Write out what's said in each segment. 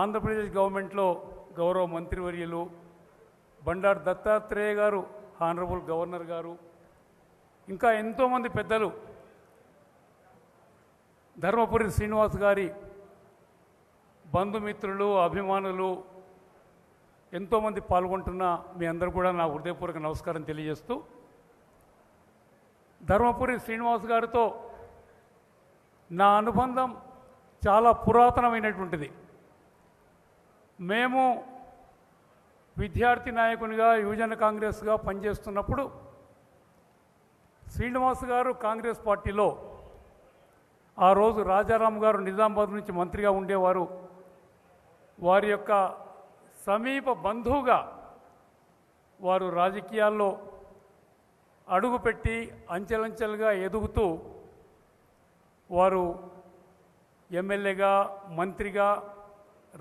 ఆంధ్రప్రదేశ్ గవర్నమెంట్లో గౌరవ మంత్రివర్యులు బండారు దత్తాత్రేయ గారు హానరబుల్ గవర్నర్ గారు ఇంకా ఎంతోమంది పెద్దలు ధర్మపురి శ్రీనివాస్ గారి బంధుమిత్రులు అభిమానులు ఎంతోమంది పాల్గొంటున్న మీ అందరూ కూడా నా హృదయపూర్వక నమస్కారం తెలియజేస్తూ ధర్మపురి శ్రీనివాస్ గారితో నా అనుబంధం చాలా పురాతనమైనటువంటిది. మేము విద్యార్థి నాయకునిగా యువజన కాంగ్రెస్గా పనిచేస్తున్నప్పుడు శ్రీనివాస్ గారు కాంగ్రెస్ పార్టీలో ఆ రోజు రాజారాం గారు నిజామాబాద్ నుంచి మంత్రిగా ఉండేవారు. వారి యొక్క సమీప బంధువుగా వారు రాజకీయాల్లో అడుగుపెట్టి అంచెలంచెలుగా ఎదుగుతూ వారు ఎమ్మెల్యేగా మంత్రిగా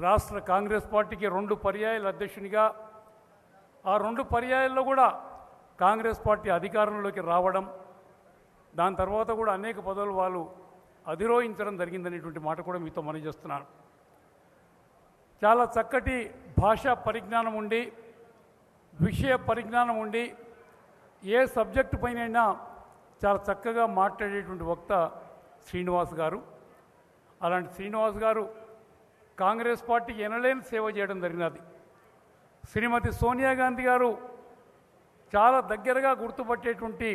రాష్ట్ర కాంగ్రెస్ పార్టీకి రెండు పర్యాయాల అధ్యక్షునిగా ఆ రెండు పర్యాయాల్లో కూడా కాంగ్రెస్ పార్టీ అధికారంలోకి రావడం దాని తర్వాత కూడా అనేక పదవులు వాళ్ళు అధిరోహించడం జరిగిందనేటువంటి మాట కూడా మీతో మనం చేస్తున్నాను. చాలా చక్కటి భాషా పరిజ్ఞానం ఉండి విషయ పరిజ్ఞానం ఉండి ఏ సబ్జెక్టు పైనైనా చాలా చక్కగా మాట్లాడేటువంటి వక్త శ్రీనివాస్ గారు. అలాంటి శ్రీనివాస్ గారు కాంగ్రెస్ పార్టీకి ఎనలేని సేవ చేయడం జరిగినది. శ్రీమతి సోనియా గాంధీ గారు చాలా దగ్గరగా గుర్తుపట్టేటువంటి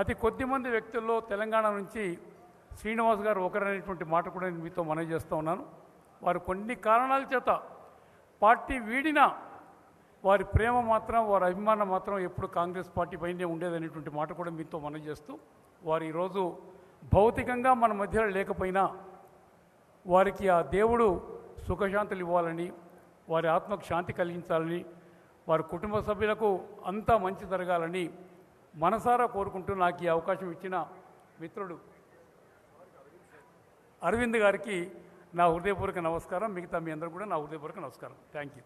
అతి కొద్ది మంది వ్యక్తుల్లో తెలంగాణ నుంచి శ్రీనివాస్ గారు ఒకరనేటువంటి మాట కూడా నేను మీతో మనవి చేస్తూ ఉన్నాను. వారు కొన్ని కారణాల చేత పార్టీ వీడినా వారి ప్రేమ మాత్రం వారి అభిమానం మాత్రం ఎప్పుడు కాంగ్రెస్ పార్టీ పైనే ఉండేదనేటువంటి మాట కూడా మీతో మనవి చేస్తూ వారు ఈరోజు భౌతికంగా మన మధ్యలో లేకపోయినా వారికి ఆ దేవుడు సుఖశాంతులు ఇవ్వాలని వారి ఆత్మకు శాంతి కలిగించాలని వారి కుటుంబ సభ్యులకు అంతా మంచి జరగాలని మనసారా కోరుకుంటూ నాకు ఈ అవకాశం ఇచ్చిన మిత్రుడు అరవింద్ గారికి నా హృదయపూర్వక నమస్కారం. మిగతా మీ అందరూ కూడా నా హృదయపూర్వక నమస్కారం. Thank you